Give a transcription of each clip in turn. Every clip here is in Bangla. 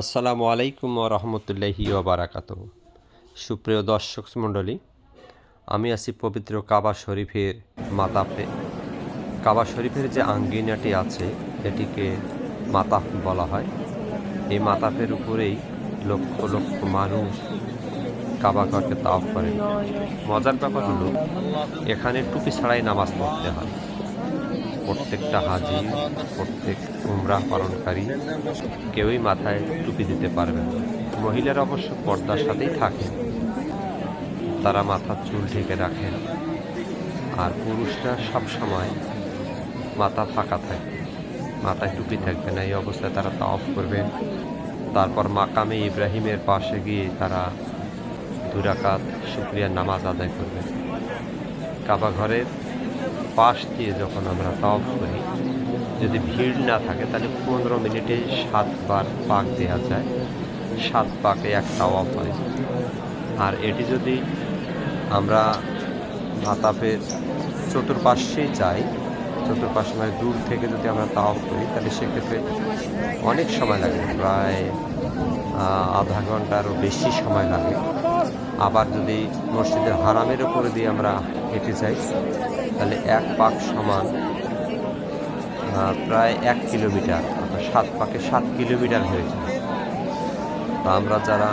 আসসালামু আলাইকুম ও রহমতুল্লাহি ওবরাকাত সুপ্রিয় দর্শক মণ্ডলী, আমি আছি পবিত্র কাবা শরীফের মাতাফে কাবা শরীফের যে আঙ্গিনাটি আছে, এটিকে মাতাফ বলা হয়। এই মাতাফের উপরেই লক্ষ লক্ষ মানুষ কাবা ঘরকে তাওফ করে। মজার ব্যাপার হলো, এখানে টুপি ছাড়াই নামাজ পড়তে হয়। প্রত্যেকটা হাজি, প্রত্যেক উমরা পালনকারী কেউই মাথায় টুপি দিতে পারবে না। মহিলারা অবশ্য পর্দার সাথেই থাকেন। তারা মাথার চুল ঢেকে রাখেন। আর পুরুষরা সবসময় মাথা ফাঁকা থাকে। মাথায় টুপি থাকবে না, এই অবস্থায় তারা তাওফ করবেন তারপর মাকামে ইব্রাহিমের পাশে গিয়ে তারা দুরাকাত শুক্রিয়ার নামাজ আদায় করবেন কাবা ঘরের পাশ দিয়ে যখন আমরা তাওফ করি, যদি ভিড় না থাকে, তাহলে পনেরো মিনিটে সাতবার পাক দেওয়া যায়। সাত পাকে এক তাওয়াফ হয়। আর এটি যদি আমরা মাতাফের চতুর্পাশেই যাই, চতুর্পাশে মানে দূর থেকে যদি আমরা তাওয়াফ করি, তাহলে সেক্ষেত্রে অনেক সময় লাগে। প্রায় আধা ঘন্টারও বেশি সময় লাগে। আবার যদি মসজিদের হারামের উপরে দিয়ে আমরা হেঁটে যাই, তাহলে এক পাক সমান প্রায় এক কিলোমিটার, অর্থাৎ সাত পাকে সাত কিলোমিটার হয়ে যায়। তো আমরা যারা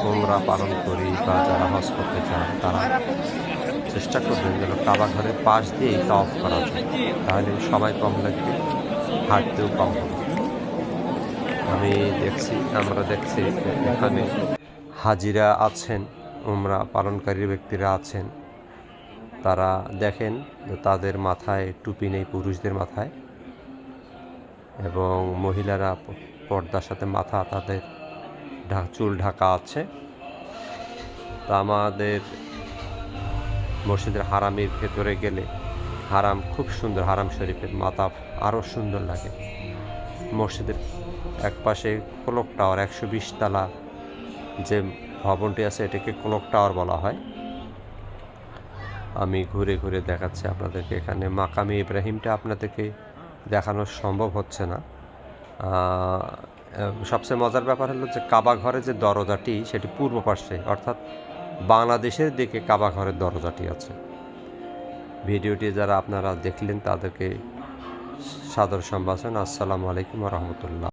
কোমরা পালন করি বা যারা হজ করতে চান, তারা চেষ্টা করবেন যেন কাবা ঘরের পাশ দিয়েই অফ করা যায় তাহলে সবাই কম লাগবে, হাঁটতেও কম হবে। আমি দেখছি, আমরা দেখছি এখানে হাজিরা আছেন। উমরা পালনকারী ব্যক্তিরা আছেন। তারা দেখেন যে তাদের মাথায় টুপি নেই, পুরুষদের মাথায় এবং মহিলারা পর্দার সাথে মাথা, তাদের চুল ঢাকা আছে। তা আমাদের মসজিদের হারামের ভেতরে গেলে হারাম, খুব সুন্দর হারাম শরীফের মাথা আরও সুন্দর লাগে। মসজিদের এক পাশে টাওয়ার একশো বিশ তালা যে ভবনটি আছে, এটাকে ক্লক টাওয়ার বলা হয়। আমি ঘুরে ঘুরে দেখাচ্ছি আপনাদেরকে এখানে। মাকামি ইব্রাহিমটা আপনাদেরকে দেখানো সম্ভব হচ্ছে না। সবচেয়ে মজার ব্যাপার হলো যে কাবা ঘরের যে দরজাটি, সেটি পূর্ব পাশে অর্থাৎ বাংলাদেশের দিকে কাবা ঘরের দরজাটি আছে। ভিডিওটি যারা আপনারা দেখলেন, তাদেরকে সাদর সম্ভাষণ। আসসালামু আলাইকুম রহমতুল্লাহ।